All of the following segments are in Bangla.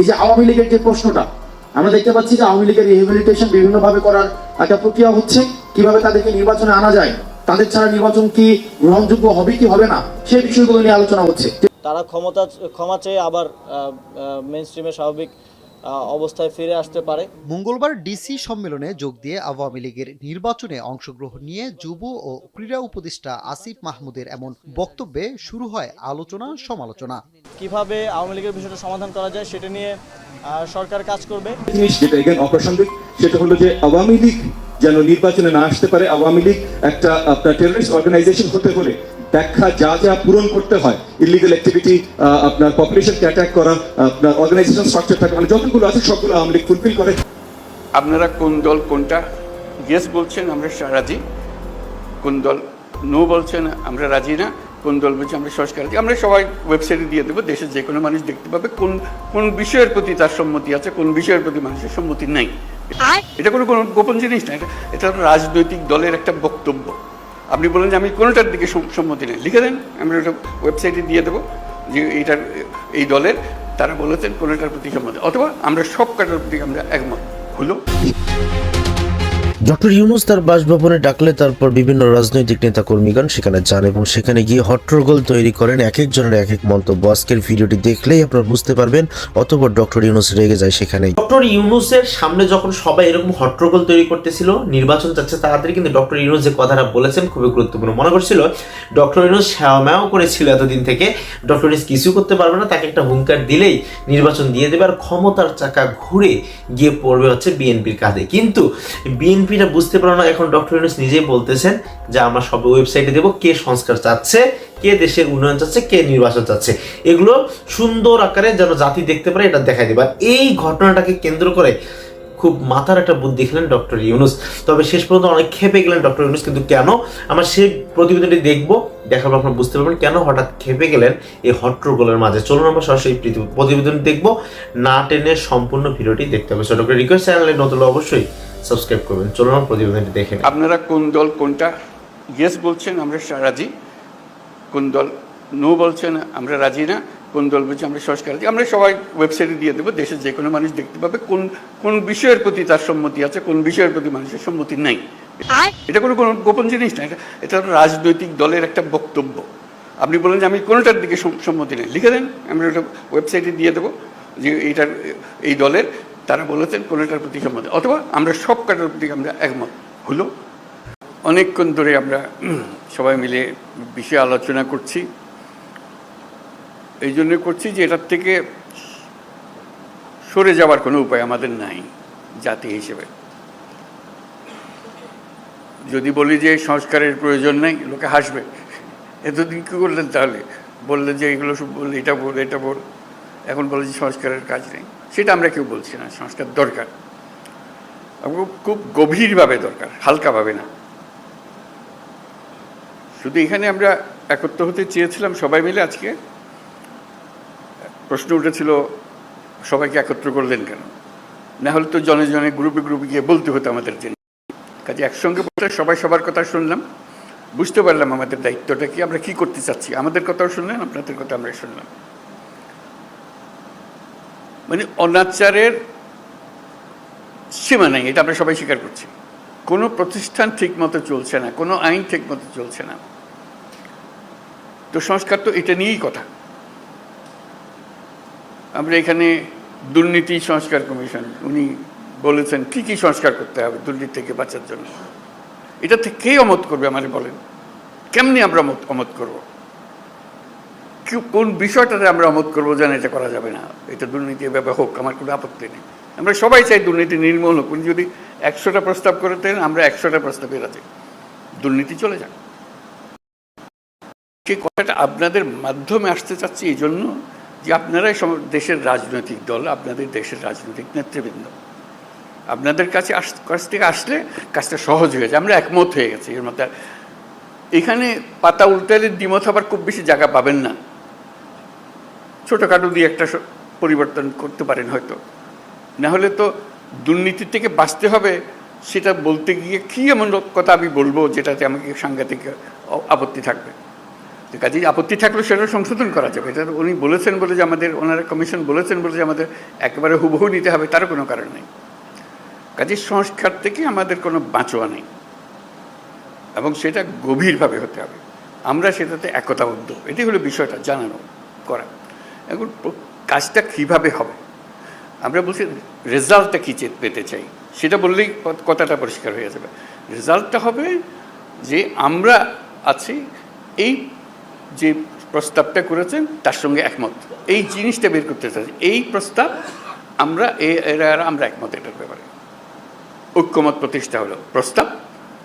এই যে আওয়ামী লীগের যে প্রশ্নটা, আমরা দেখতে পাচ্ছি যে আওয়ামী লীগের রিহেবিলিটেশন বিভিন্ন ভাবে করার একটা প্রক্রিয়া হচ্ছে, কীভাবে তাদেরকে নির্বাচনে আনা যায়, তাদের ছাড়া নির্বাচন কি গ্রহণযোগ্য হবে কি হবে না, সেই বিষয়গুলো নিয়ে আলোচনা হচ্ছে। তারা ক্ষমতা, ক্ষমা চেয়ে আবার মেন স্ট্রিমে স্বাভাবিক অবস্থায় ফিরে আসতে পারে। মঙ্গলবার ডিসি সম্মেলনে যোগ দিয়ে আওয়ামী লীগের নির্বাচনে অংশগ্রহণ নিয়ে যুব ও ক্রীড়া উপদেষ্টা আসিফ মাহমুদের এমন বক্তব্যে শুরু হয় আলোচনা সমালোচনা। কীভাবে আওয়ামী লীগের বিষয়টা সমাধান করা যায় সেটা নিয়ে আহ, সরকার কাজ করবে। যেটা এখানে অপ্রাসঙ্গিক সেটা হলো যে আওয়ামী লীগ যেন নির্বাচনে না আসতে পারে আওয়ামী লীগ একটা আপনার টেররিস্ট অর্গানাইজেশন হতে হলে ব্যাখ্যা যা যা পূরণ করতে হয় ইলিগাল অ্যাক্টিভিটি আপনার পপুলেশনকে অ্যাটাক করা আপনার অর্গানাইজেশন স্ট্রাকচার থাকে মানে যতগুলো আছে সবগুলো আওয়ামী লীগ ফুলফিল করে। আপনারা কোন দল কোনটা? ইয়েস বলছেন আমরা রাজি। কোন দল? নো বলছেন আমরা রাজি না। কোন দল বলছে আমরা সংস্কার আমরা সবাই ওয়েবসাইটে দিয়ে দেবো দেশের যে কোনো মানুষ দেখতে পাবে কোন কোন বিষয়ের প্রতি তার সম্মতি আছে কোন বিষয়ের প্রতি মানুষের সম্মতি নাই। এটা কোনো কোনো গোপন জিনিস না এটা এটা রাজনৈতিক দলের একটা বক্তব্য। আপনি বলেন যে আমি কোনোটার দিকে সম- সম্মতি নেই। লিখে দেন, আমি ওটা ওয়েবসাইটে দিয়ে দেবো যে এইটার, এই দলের, তারা বলেছেন কোনোটার প্রতি সম্মতি অথবা আমরা সব কাটার প্রতি আমরা একমত। হলো ডক্টর ইউনুস তার বাসভবনে ডাকলে তারপর বিভিন্ন রাজনৈতিক নেতা কর্মীগণ সেখানে যান এবং সেখানে গিয়ে হট্টগোল তৈরি করেন এক একজনের এক এক মন্তব্য। আজকের ভিডিওটি দেখলেই আপনারা বুঝতে পারবেন, অতপর ডক্টর ইউনুস রেগে যায় সেখানে ডক্টর ইউনুসের সামনে যখন সবাই এরকম হট্টগোল তৈরি করতেছিল, নির্বাচন চাচ্ছে তাড়াতাড়ি, কিন্তু ডক্টর ইউনুস যে কথাটা বলেছেন খুবই গুরুত্বপূর্ণ। মনে করছিল, ডক্টর ইউনুস শ্যাওম্যাও করেছিল এতদিন থেকে, ডক্টর ইউনুস কিছু করতে পারবে না, তাকে একটা হুঙ্কার দিলেই নির্বাচন দিয়ে দেবে আর ক্ষমতার চাকা ঘুরে গিয়ে পড়বে হচ্ছে বিএনপির কাঁধে। কিন্তু বিএনপিটা বুঝতে পারো না, এখন ডক্টর ইউনুস নিজেই বলতেছেন যে আমরা সব ওয়েবসাইটে দেবো, কে সংস্কার চাচ্ছে, কে দেশের উন্নয়ন চাচ্ছে, কে নির্বাচন চাচ্ছে। এগুলো সুন্দর আকারে যেন জাতি দেখতে পারে, এটা দেখাই দেবে। এই ঘটনাটাকে কেন্দ্র করে খুব মাথার একটা বুদ্ধি খেলেন ডক্টর ইউনুস তবে শেষ পর্যন্ত অনেক খেপে গেলেন ডক্টর ইউনুস কিন্তু কেন? আমার সেই প্রতিবেদনটি দেখব পর আপনারা বুঝতে পারবেন কেন হঠাৎ খেপে গেলেন এই হট্টগোলের মাঝে। চলুন আমরা সরাসরি প্রতি- প্রতিবেদনটি দেখব। না টেনে সম্পূর্ণ ভিডিওটি দেখতে হবে। ছোট করে রিকোয়েস্ট চ্যানেলে নতুন অবশ্যই সাবস্ক্রাইব করবেন। চলুন আমরা প্রতিবেদনটি দেখে নিই। আপনারা কোন দল কোনটা? ইয়েস বলছেন আমরা রাজি। কোন দল? নো বলছেন আমরা রাজি না। কোন দল বলছে আমরা সংস্কার রাজি। আমরা সবাই ওয়েবসাইটে দিয়ে দেবো দেশের যে কোনো মানুষ দেখতে পাবে কোন কোন বিষয়ের প্রতি তার সম্মতি আছে কোন বিষয়ের প্রতি মানুষের সম্মতি নাই। এটা কোনো কোনো গোপন জিনিস না এটা এটা রাজনৈতিক দলের একটা বক্তব্য। আপনি বলেন যে আমি কোনোটার দিকে সম্মতি নেই। লিখে দেন আমরা ওটা ওয়েবসাইটে দিয়ে দেবো যে এইটার এই দলের তারা বলেছেন, কোনোটার প্রতি সম্মতি অথবা আমরা সব কাটার প্রতি আমরা একমত। হলো, অনেকক্ষণ ধরে আমরা সবাই মিলে বিষয়ে আলোচনা করছি। এই জন্য করছি যে এটার থেকে সরে যাওয়ার কোনো উপায় আমাদের নাই, জাতি হিসেবে। যদি বলি যে সংস্কারের প্রয়োজন নেই, লোকে হাসবে। এতদিন কী করলেন তাহলে? বললেন যে এগুলো সব বললে, এটা বল এটা বল। এখন বলে যে সংস্কারের কাজ নেই। সেটা আমরা কেউ বলছি না, সংস্কার দরকার। খুব গভীরভাবে দরকার, হালকাভাবে না। শুধু এখানে আমরা একত্র হতে চেয়েছিলাম সবাই মিলে আজকে। প্রশ্ন উঠেছিল, সবাইকে একত্র করলেন কেন? না হলে তো জনে জনে গ্রুপে গ্রুপে গিয়ে বলতে হতো আমাদের জন্য কাজে একসঙ্গে বসে সবাই সবার কথা শুনলাম। বুঝতে পারলাম আমাদের দায়িত্বটা কি, আমরা কি করতে চাচ্ছি। আমাদের কথাও শুনলেন, আপনাদের কথা আমরা শুনলাম। মানে অনাচারের সীমা নেই, এটা আমরা সবাই স্বীকার করছি। কোনো প্রতিষ্ঠান ঠিক মতো চলছে না, কোনো আইন ঠিক মতো চলছে না। তো সংস্কার তো এটা নিয়েই কথা। আমরা এখানে দুর্নীতি সংস্কার কমিশন, উনি বলেছেন কি কি সংস্কার করতে হবে দুর্নীতি থেকে বাঁচার জন্য। এটা থেকে কে অমত করবে আমাদের বলেন। কেমনি আমরা অমত করব? কোন বিষয়টাতে আমরা অমত করব যেন এটা করা যাবে না। এটা দুর্নীতি এভাবে হোক, আমার কোনো আপত্তি নেই। আমরা সবাই চাই দুর্নীতি নির্মূল হোক, উনি যদি একশোটা প্রস্তাব করে দেন, আমরা একশোটা প্রস্তাবে রাজি দুর্নীতি চলে যাক। যে কথাটা আপনাদের মাধ্যমে আসতে চাচ্ছি এই জন্য যে আপনারাই দেশের রাজনৈতিক দল, আপনাদের দেশের রাজনৈতিক নেতৃবৃন্দ। আপনাদের কাছে আস, কাছ থেকে আসলে কাজটা সহজ হয়ে যায়। আমরা একমত হয়ে গেছি এর মধ্যে। এখানে পাতা উল্টালে দ্বিমত আবার খুব বেশি জায়গা পাবেন না। ছোটোখাটো দিয়ে একটা পরিবর্তন করতে পারেন হয়তো। না হলে তো দুর্নীতির থেকে বাঁচতে হবে, সেটা বলতে গিয়ে কী এমন কথা আমি বলব যেটাতে আমাকে সাংঘাতিক আপত্তি থাকবে? তো কাজেই আপত্তি থাকলে সেটা সংশোধন করা যাবে। এটা উনি বলেছেন বলে যে আমাদের, ওনারা কমিশন বলেছেন বলে যে আমাদের একেবারে হুবহু নিতে হবে তার কোনো কারণ নেই। কাজেই সংস্কার থেকে আমাদের কোনো বাঁচোয়া নেই। এবং সেটা গভীরভাবে হতে হবে। আমরা সেটাতে একতাবদ্ধ। এটি হলো বিষয়টা জানানো, করা। এখন কাজটা কীভাবে হবে? আমরা বলছি, রেজাল্টটা কী পেতে চাই? সেটা বললেই কথাটা পরিষ্কার হয়ে যাবে। রেজাল্টটা হবে যে আমরা আছি, এই যে প্রস্তাবটা করেছেন, তার সঙ্গে একমত। এই জিনিসটা বের করতে চাই। এই প্রস্তাব আমরা এরা আমরা একমত এটার ব্যাপারে ঐক্যমত প্রতিষ্ঠা হলো। প্রস্তাব,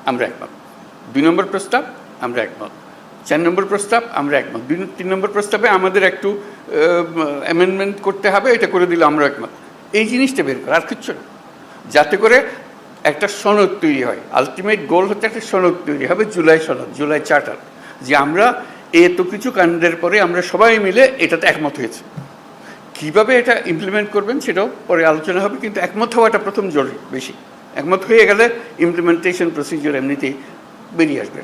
আমরা একমত। দুই নম্বর প্রস্তাব, আমরা একমত। চার নম্বর প্রস্তাব, আমরা একমত। দুই, তিন নম্বর প্রস্তাবে আমাদের একটু অ্যামেন্ডমেন্ট করতে হবে, এটা করে দিলে আমরা একমত। এই জিনিসটা বের করা, আর কিচ্ছু না। যাতে করে একটা সনদ তৈরি হয়। আলটিমেট গোল হচ্ছে একটা সনদ তৈরি হবে, জুলাই সনদ, জুলাই চার্টার যে আমরা এত কিছু কাণ্ডের পরে আমরা সবাই মিলে এটাতে একমত হয়েছে। কীভাবে এটা ইমপ্লিমেন্ট করবেন সেটাও পরে আলোচনা হবে, কিন্তু একমত হওয়াটা প্রথম জরুরি, বেশি। একমত হয়ে গেলে ইমপ্লিমেন্টেশন প্রসিজিওর এমনিতেই বেরিয়ে আসবে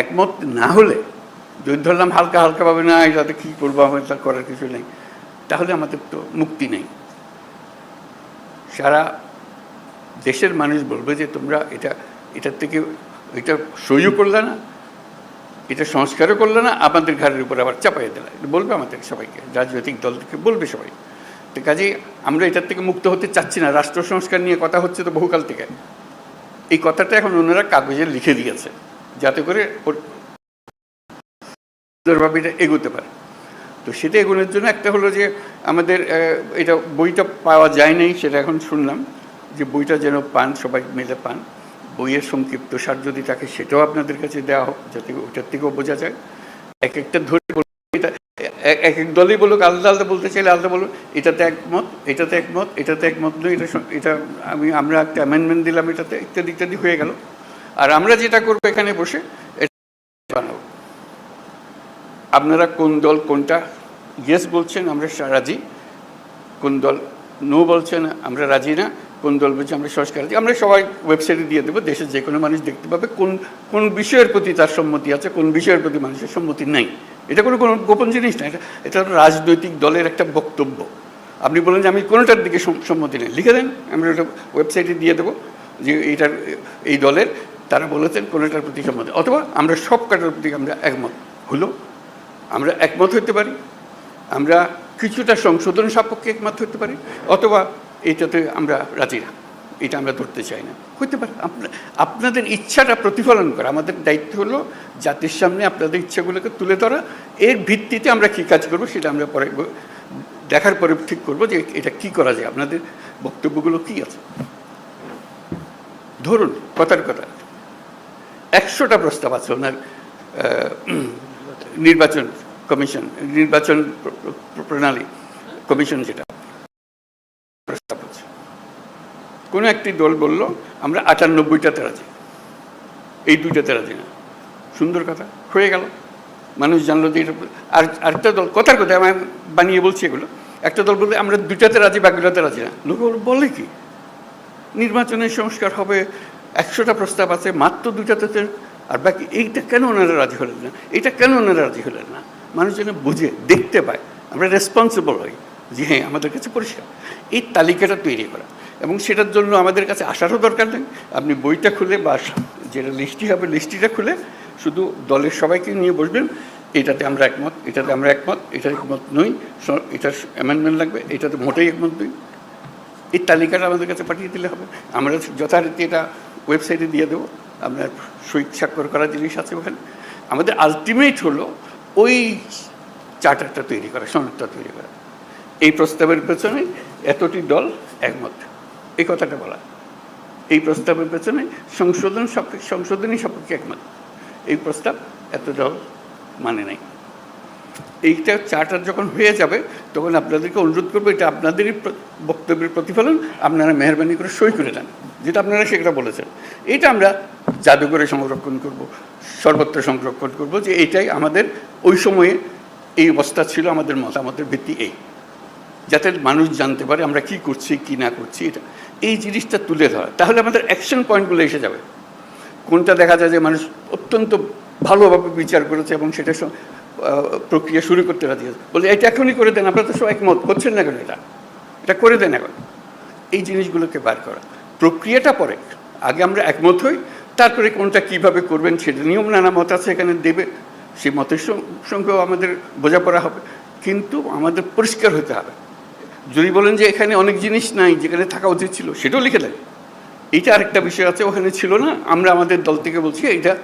একমত না হলে, যদি ধরলাম হালকা হালকা ভাবে না এটাতে কী করব, আমার তা করার কিছু নেই, তাহলে আমাদের তো মুক্তি নেই। সারা দেশের মানুষ বলবে যে তোমরা এটা, এটার থেকে এটা সহ্য করলে না, এটা সংস্কারও করলে না, আমাদের ঘরের উপর আবার চাপাই দিলে। এটা বলবে আমাদের সবাইকে, রাজনৈতিক দল থেকে বলবে সবাই। তো কাজেই আমরা এটার থেকে মুক্ত হতে চাচ্ছি না, রাষ্ট্র সংস্কার নিয়ে কথা হচ্ছে তো বহুকাল থেকে। এই কথাটা এখন ওনারা কাগজে লিখে দিয়েছে। যাতে করে সুন্দরভাবে এটা এগোতে পারে। তো সেটা এগোনোর জন্য একটা হলো যে আমাদের এটা বইটা পাওয়া যায় নাই সেটা এখন শুনলাম যে বইটা যেন পান, সবাই মিলে পান। বইয়ের সংক্ষিপ্ত সার যদি থাকে, সেটাও আপনাদের কাছে দেওয়া হোক, যাতে ওটার থেকেও বোঝা যায়। এক একটা ধরে এটা এক এক দলই বলুক, আলাদা আলাদা বলতে চাইলে আলাদা বলুক এটাতে একমত এটাতে একমত এটাতে একমত নয়, এটা এটা আমি, আমরা একটা অ্যামেন্ডমেন্ট দিলাম, এটাতে ইত্যাদি ইত্যাদি হয়ে গেল। আর আমরা যেটা করব এখানে বসে বানাবো। আপনারা কোন দল কোনটা? ইয়েস বলছেন, আমরা রাজি। কোন দল? নো বলছেন, আমরা রাজি না। কোন দল বলছে, আমরা সংস্কার রাজি আমরা সবাই ওয়েবসাইটে দিয়ে দেবো, দেশের যে কোনো মানুষ দেখতে পাবে কোন কোন বিষয়ের প্রতি তার সম্মতি আছে, কোন বিষয়ের প্রতি মানুষের সম্মতি নেই। এটা কোনো কোনো গোপন জিনিস না, এটা এটা রাজনৈতিক দলের একটা বক্তব্য। আপনি বলেন যে আমি কোনোটার দিকে সম্মতি নেই। লিখে দেন, আমরা ওটা ওয়েবসাইটে দিয়ে দেবো যে এইটার, এই দলের তারা বলেছেন কোনোটার প্রতি সম্মতি অথবা আমরা সব কাটার প্রতি আমরা একমত। হলো, আমরা একমত হতে পারি, আমরা কিছুটা সংশোধন সাপেক্ষে একমত হতে পারি, অথবা এটাতে আমরা রাজি না। এটা আমরা ধরতে চাই না। হতে পারে। আপনাদের ইচ্ছাটা প্রতিফলন করা। আমাদের দায়িত্ব হলো জাতির সামনে আপনাদের ইচ্ছাগুলোকে তুলে ধরা। এর ভিত্তিতে আমরা কী কাজ করব সেটা আমরা পরে দেখার পরে ঠিক করব যে এটা কি করা যায়। আপনাদের বক্তব্যগুলো কি আছে? ধরুন, কথার কথা। একশোটা প্রস্তাব আছে ওনার নির্বাচন কমিশন, নির্বাচন প্র- প্র- প্রণালী কমিশন যেটা, প্রস্তাব আছে। কোনো একটি দল বলল, আমরা আটানব্বইটাতে রাজি। এই দুইটাতে রাজি না। সুন্দর কথা, হয়ে গেল। মানুষ জানলো যে এটা, আর, আরেকটা দল, কথার কথা আমি বানিয়ে বলছি এগুলো। একটা দল বলবে, আমরা দুইটাতে রাজি, বাকিটাতে রাজি না। লোক বলে কি? নির্বাচনের সংস্কার হবে একশোটা প্রস্তাব আছে, মাত্র দুটা তো- আর বাকি এইটা কেন ওনারা রাজি হলেন না? এটা কেন ওনারা রাজি হলেন না? মানুষ যেন বুঝে, দেখতে পায়, আমরা রেসপন্সিবল হই যে হ্যাঁ আমাদের কাছে পরিষ্কার। এই তালিকাটা তৈরি করা। এবং সেটার জন্য আমাদের কাছে আসারও দরকার নেই। আপনি বইটা খুলে বা যেটা লিস্টি হবে লিস্টিটা খুলে শুধু দলের সবাইকে নিয়ে বসবেন। এটাতে আমরা একমত, এটাতে আমরা একমত এটা একমত নই। এটার অ্যামেন্ডমেন্ট লাগবে, এটাতে মোটেই একমত নই। এই তালিকাটা আমাদের কাছে পাঠিয়ে দিলে হবে। আমরা যথারীতি এটা ওয়েবসাইটে দিয়ে দেবো। আপনার সই স্বাক্ষর করা জিনিস আছে ওখানে। আমাদের আলটিমেট হলো ওই চার্টারটা তৈরি করা, সনদটা তৈরি করা। এই প্রস্তাবের পেছনে এতটি দল একমত। এই কথাটা বলা। এই প্রস্তাবের পেছনে সংশোধন সাপেক্ষে, সংশোধনী সাপেক্ষে একমত। এই প্রস্তাব এত দল মানে নাই। এইটা চার্টার যখন হয়ে যাবে, তখন আপনাদেরকে অনুরোধ করব, এটা আপনাদেরই বক্তব্যের প্রতিফলন, আপনারা মেহরবানি করে সই করে দেন, যেটা আপনারা সেটা বলেছেন। এটা আমরা জাদুঘরে সংরক্ষণ করব, সর্বত্র সংরক্ষণ করব, যে এটাই আমাদের, ওই সময়ে এই অবস্থা ছিল, আমাদের মতামতের ভিত্তি এই। যাতে মানুষ জানতে পারে আমরা কি করছি, কি না করছি, এটা। এই জিনিসটা তুলে ধরা। তাহলে আমাদের অ্যাকশন পয়েন্টগুলো এসে যাবে। কোনটা দেখা যায় যে মানুষ অত্যন্ত ভালোভাবে বিচার করেছে এবং সেটা প্রক্রিয়া শুরু করতে রাজি আছে বলে, এটা এখনই করে দেন, আপনারা তো সব একমত হচ্ছেন না কেন এটা? এটা করে দেন এখন। এই জিনিসগুলোকে বার করা। প্রক্রিয়াটা পরে, আগে আমরা একমত হই, তারপরে কোনটা কীভাবে করবেন সেটা নিয়েও নানা মত আছে এখানে দেবে। সেই মতের সঙ্গেও আমাদের বোঝাপড়া হবে। কিন্তু আমাদের পরিষ্কার হতে হবে। যদি বলেন যে এখানে অনেক জিনিস নাই যেখানে থাকা উচিত ছিল, সেটাও লিখে দেন। এইটা আরেকটা বিষয় আছে, ওখানে ছিল না। আমরা আমাদের দল থেকে বলছি, এইটা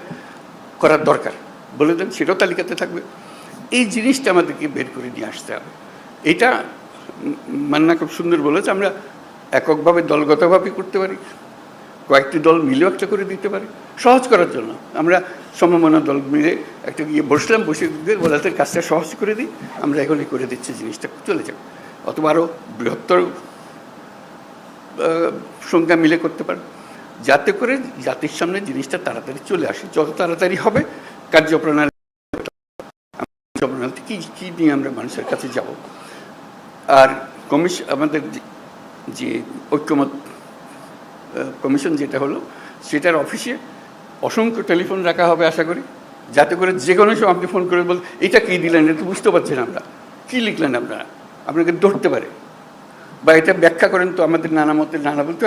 করার দরকার। বলে দেন, সেটাও তালিকাতে থাকবে। এই জিনিসটা আমাদেরকে বের করে নিয়ে আসতে হবে। এটা মান্না খুব সুন্দর বলেছে, আমরা এককভাবে দলগতভাবে করতে পারি, কয়েকটি দল মিলেও একটা করে দিতে পারি। সহজ করার জন্য। আমরা সমমনা দল মিলে একটা গিয়ে বসলাম, বসে বলাতে কাজটা সহজ করে দিই, আমরা এখনই করে দিচ্ছি জিনিসটা, চলে যাবে অথবা আরও বৃহত্তর সংখ্যা মিলে করতে পারে। যাতে করে জাতির সামনে জিনিসটা তাড়াতাড়ি চলে আসে। যত তাড়াতাড়ি হবে, কার্যপ্রণালী কী কী নিয়ে আমরা মানুষের কাছে যাব? আর কমিশন আমাদের যে- ঐক্যমত কমিশন যেটা হলো, সেটার অফিসে অসংখ্য টেলিফোন রাখা হবে আশা করি, যাতে করে যে কোনো সময় আপনি ফোন করে বল, এটা কী দিলেন? এটা তো বুঝতে পারছেন আমরা। কী লিখলেন আপনারা? আপনাকে ধরতে পারে। বা এটা ব্যাখ্যা করেন তো আমাদের নানা মতে নানা বলতে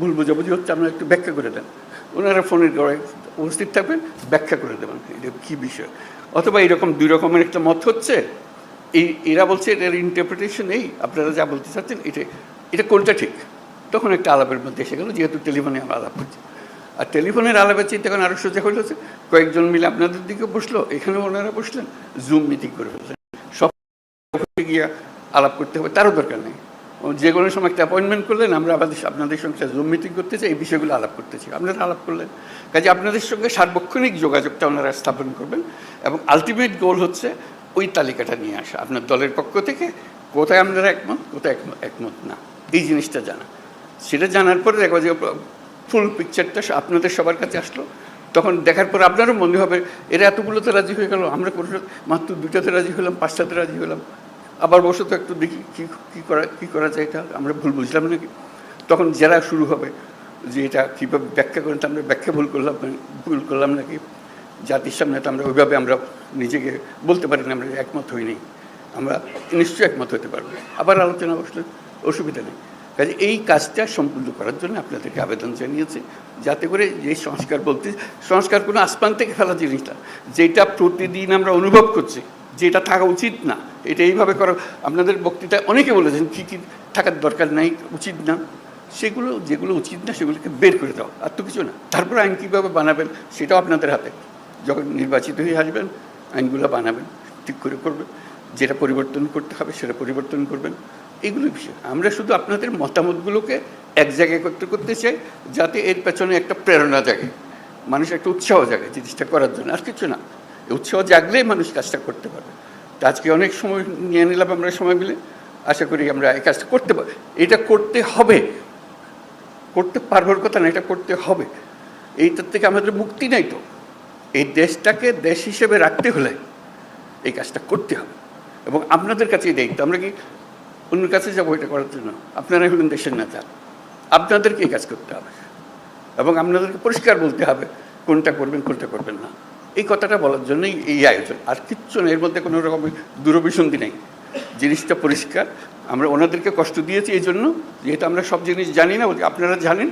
ভুল বোঝাবুঝি হচ্ছে, আপনারা একটু ব্যাখ্যা করে দেন। ওনারা ফোনের গড়ায় উপস্থিত থাকবেন, ব্যাখ্যা করে দেবেন। এটা কী বিষয়? অথবা এরকম দুই রকমের একটা মত হচ্ছে, এই এরা বলছে এটার ইন্টারপ্রিটেশন এই, আপনারা যা বলতে চাচ্ছেন এটা এটা কোনটা ঠিক? তখন একটা আলাপের মধ্যে এসে গেল, যেহেতু টেলিফোনে আমরা আলাপ করছি। আর টেলিফোনের আলাপের চিন্তা এখন আরও সোজা হয়ে গেছে, কয়েকজন মিলে আপনাদের দিকে বসল, এখানেও ওনারা বসলেন জুম মিটিং করে ফেললেন। সব গিয়ে আলাপ করতে হবে, তারও দরকার নেই। যে কোনো সময় একটা অ্যাপয়েন্টমেন্ট করলেন, আমরা আমাদের আপনাদের সঙ্গে জুম মিটিং করতে চাই এই বিষয়গুলো আলাপ করতে চাই আপনারা আলাপ করলেন। কাজে আপনাদের সঙ্গে সার্বক্ষণিক যোগাযোগটা ওনারা স্থাপন করবেন এবং আলটিমেট গোল হচ্ছে ওই তালিকাটা নিয়ে আসা। আপনার দলের পক্ষ থেকে কোথায় আপনারা একমত, কোথায় একমত না। এই জিনিসটা জানা। সেটা জানার পরে দেখো যে ফুল পিকচারটা আপনাদের সবার কাছে আসলো। তখন দেখার পর আপনারও মনে হবে, এরা এতগুলোতে রাজি হয়ে গেল, আমরা মাত্র দুটাতে রাজি হলাম, পাঁচটাতে রাজি হলাম। আবার বসে তো একটু দেখি কী কী করা কী করা যায় এটা, আমরা ভুল বুঝলাম নাকি? তখন যারা শুরু হবে যে এটা কীভাবে ব্যাখ্যা করেন, আমরা ব্যাখ্যা ভুল করলাম ভুল করলাম নাকি? জাতির সামনে তো আমরা ওইভাবে আমরা নিজেকে বলতে পারি না, আমরা একমত হইনি আমরা নিশ্চয়ই একমত হতে পারব। আবার আলোচনা বসলে অসুবিধা নেই। কাজে এই কাজটা সম্পূর্ণ করার জন্য আপনাদেরকে আবেদন জানিয়েছি, যাতে করে যে সংস্কার বলতে, সংস্কার কোনো আসমান থেকে ফেলা জিনিস না। যেটা প্রতিদিন আমরা অনুভব করছি, যেটা থাকা উচিত না। এটা এইভাবে করা। আপনাদের বক্তৃতায় অনেকে বলেছেন, কী কী থাকার দরকার নাই, উচিত না। সেগুলো, যেগুলো উচিত না, সেগুলোকে বের করে দাও, আর তো কিছু না। তারপর আইন কীভাবে বানাবেন, সেটাও আপনাদের হাতে। যখন নির্বাচিত হয়ে আসবেন, আইনগুলো বানাবেন, ঠিক করে করবেন। যেটা পরিবর্তন করতে হবে, সেটা পরিবর্তন করবেন। এগুলো বিষয়। আমরা শুধু আপনাদের মতামতগুলোকে এক জায়গায় করতে করতে চাই, যাতে এর পেছনে একটা প্রেরণা জাগে। মানুষ একটা উৎসাহ জাগে জিনিসটা করার জন্য। আর কিছু না। উৎসাহ জাগলেই মানুষ কাজটা করতে পারবে। আজকে অনেক সময় নিয়ে নিলাম আমরা সময় মিলে। আশা করি আমরা এই কাজটা করতে পারি এটা করতে হবে। করতে পারবার কথা না, এটা করতে হবে। এইটার থেকে আমাদের মুক্তি নাই তো। এই দেশটাকে দেশ হিসেবে রাখতে হলে এই কাজটা করতে হবে। এবং আপনাদের কাছেই দায়িত্ব। আমরা কি অন্যের কাছে যাব এটা করার জন্য? আপনারাই হলেন দেশের নেতা। আপনাদেরকে এই কাজ করতে হবে। এবং আপনাদেরকে পরিষ্কার বলতে হবে, কোনটা করবেন কোনটা করবেন না। এই কথাটা বলার জন্যই এই আয়োজন। আর কিচ্ছু না, এর মধ্যে কোনো রকমের দূরভিসন্ধি নেই। জিনিসটা পরিষ্কার। আমরা ওনাদেরকে কষ্ট দিয়েছি এই জন্য। যেহেতু আমরা সব জিনিস জানি না আপনারা জানেন।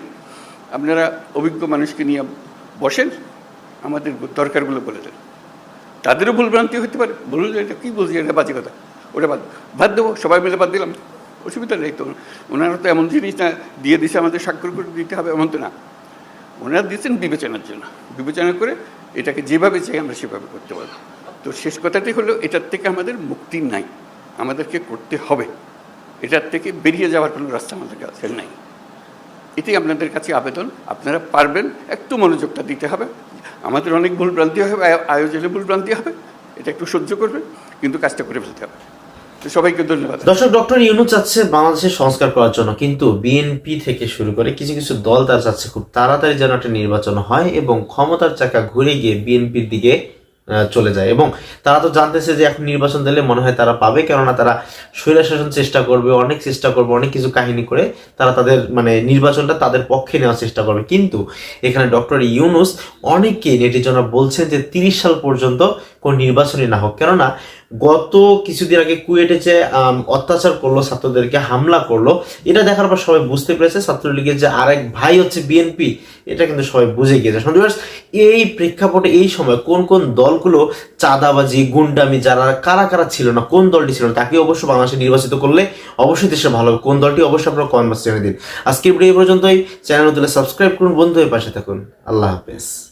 আপনারা অভিজ্ঞ মানুষকে নিয়ে বসেন। আমাদের দরকারগুলো বলে দেন। তাদেরও ভুলভ্রান্তি হতে পারে। যে এটা কী বলছি, এটা বাজে কথা। ওটা বাদ বাদ দেবো, সবাই মিলে বাদ দিলাম। অসুবিধা নেই তো। ওনারা তো এমন জিনিস না, দিয়ে দিছে আমাদের স্বাক্ষর করে দিতে হবে, এমন তো না। ওনারা দিয়েছেন বিবেচনার জন্য। বিবেচনা করে এটাকে যেভাবে চাই আমরা সেভাবে করতে পারব। তো শেষ কথাটি হলো, এটার থেকে আমাদের মুক্তি নাই। আমাদেরকে করতে হবে। এটার থেকে বেরিয়ে যাওয়ার কোনো রাস্তা আমাদের কাছে নাই। এটি আপনাদের কাছে আবেদন। আপনারা পারবেন, একটু মনোযোগটা দিতে হবে। আমাদের অনেক ভুলভ্রান্তি হবে আয়- আয়োজনে ভুলভ্রান্তি হবে। এটা একটু সহ্য করবেন, কিন্তু কাজটা করে ফেলতে হবে। সবাইকে ধন্যবাদ। দর্শক, ডক্টর ইউনু চাচ্ছে বাংলাদেশের সংস্কার করার জন্য, কিন্তু বিএনপি থেকে শুরু করে কিছু কিছু দল তার চাচ্ছে খুব তাড়াতাড়ি যেন একটা নির্বাচন হয় এবং ক্ষমতার চাকা ঘুরে গিয়ে বিএনপির দিকে চলে যায়। এবং তারা তো জানতেছে যে এখন নির্বাচন দিলে মনে হয় তারা পাবে, কেননা তারা স্বৈরাশাসন চেষ্টা করবে, অনেক চেষ্টা করবে, অনেক কিছু কাহিনী করে তারা তাদের মানে নির্বাচনটা তাদের পক্ষে নেওয়ার চেষ্টা করবে। কিন্তু এখানে ডক্টর ইউনুস অনেকে নেটিজনরা বলছেন যে তিরিশ সাল পর্যন্ত কোন নির্বাচনই না হোক, কেননা গত কিছুদিন আগে কুয়েটে যে অত্যাচার করল, ছাত্রদেরকে হামলা করল, এটা দেখার পর সবাই বুঝতে পেরেছে, ছাত্রলীগের যে আরেক ভাই হচ্ছে বিএনপি এটা কিন্তু সবাই বুঝে গিয়েছে। এই প্রেক্ষাপটে এই সময় কোন কোন দলগুলো চাঁদাবাজি, গুন্ডামি, যারা, কারা কারা ছিল না, কোন দলটি ছিল না তাকে অবশ্য বাংলাদেশে নির্বাচিত করলে অবশ্যই দেশে ভালো হবে। কোন দলটি অবশ্যই আপনারা বক্সে জানিয়ে দিন। আজকের ভিডিও পর্যন্তই। চ্যানেল সাবস্ক্রাইব করুন। বন্ধু হয়ে পাশে থাকুন। আল্লাহ হাফেজ।